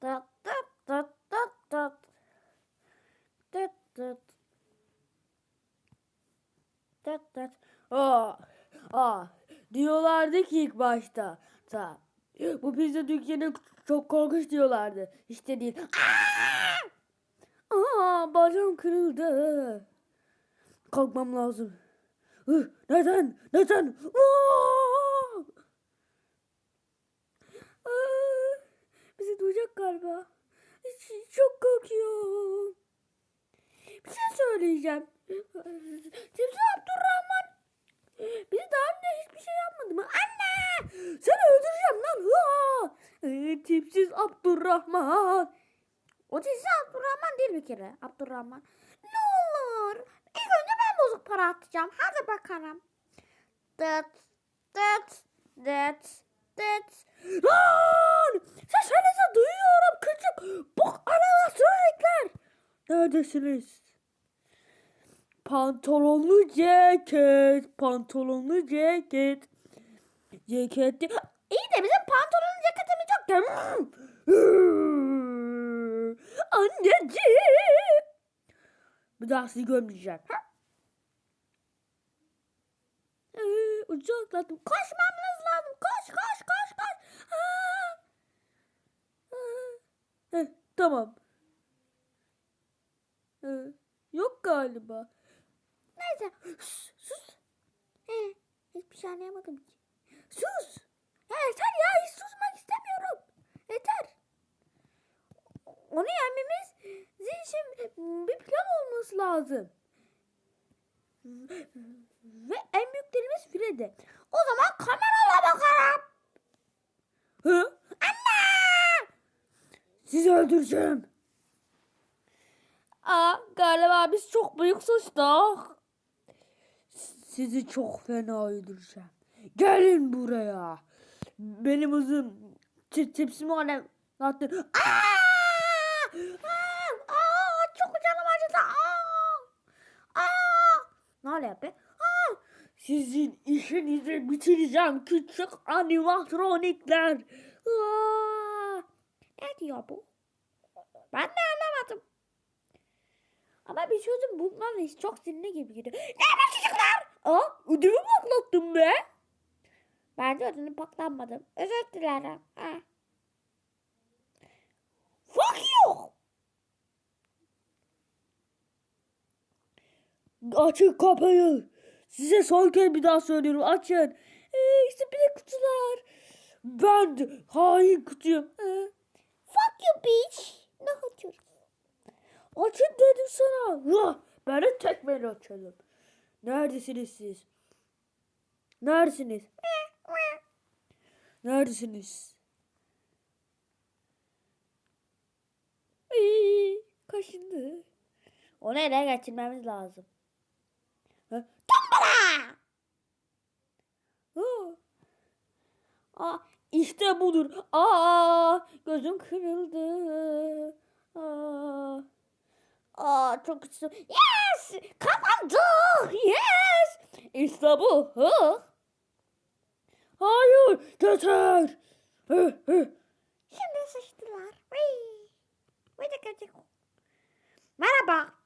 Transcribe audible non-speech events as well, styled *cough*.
Tıt tıt tıt tıt tıt. Tıt tıt. Tıt tıt. Aa, diyorlardı ki ilk başta. Ta, bu pizza dükkanı çok korkunç diyorlardı. İşte değil. Aa, aa bacağım kırıldı. Kalkmam lazım. Neden? Neden? Aa! Aa, bizi duyacak galiba. Ç- Çok korkuyorum. Bir şey söyleyeceğim. Timsi Abdurrahman bizi daha önce hiçbir şey yapmadı mı? Anne! Seni öldüreceğim lan. Ee, tipsiz Abdurrahman. O dizisi Abdurrahman değil bir kere. Abdurrahman. Ne olur. İlk önce ben bozuk para atacağım. Hadi bakalım. Tıt tıt tıt tıt. Lan! Sesinizi duyuyorum küçük bok animatronikler. Neredesiniz? Pantolonlu ceket, pantolonlu ceket. Ceketi... *gasps* İyi de bizim pantolonun ceketimiz yok. ki. *gasps* Anneciğim. Bir daha sizi görmeyeceğim. Ee, ucu atladım. Koşmamız lazım. Koş koş koş koş. Heh, tamam. Ee, yok galiba. Neyse. Sus. sus. He, hiçbir şey anlayamadım ki. Sus. Ya yeter ya hiç susmak istemiyorum. Yeter. Onu yenmemiz için bir plan olması lazım. Ve en büyüklerimiz Fred'e. O zaman kamerala bakarım. Hı? Anne! Sizi öldüreceğim. Aa, galiba biz çok büyük suçtuk. Sizi çok fena öldüreceğim. Gelin buraya. Benim uzun tip tipsimi alem attı. Aa! Aa! Aa! Çok canım acıdı. Aa! Aa! Ne oluyor be? Aa! Sizin işinizi bitireceğim küçük animatronikler. Aa! Ne diyor bu? Ben de anlamadım. Ama bir çözüm bulmalıyız. Çok sinirli gibi gidiyor. Ne haber çocuklar? Aa, ödümü patlattım be. Bence ödünü patlanmadım. Özür dilerim. Ha. Fuck you. Açın kapıyı. Size son kez bir daha söylüyorum. Açın. Ee, işte bir de kutular. Ben de hain kutuyum. Ee, Fuck you bitch. Ne yapıyorsun? açın dedim sana. Ben de tekmeyle açalım. Neredesiniz siz? Neredesiniz? Neredesiniz? Ay, kaşındı. Onu ele geçirmemiz lazım. Tombala! Aa, işte budur. Aa, gözüm kırıldı. Aa. Aa çok güçlü. Yes! Kazandık! Yes! İşte bu. Hı? Hayır, hı. Şimdi sıçtılar. Vıy. Vıy da. Merhaba.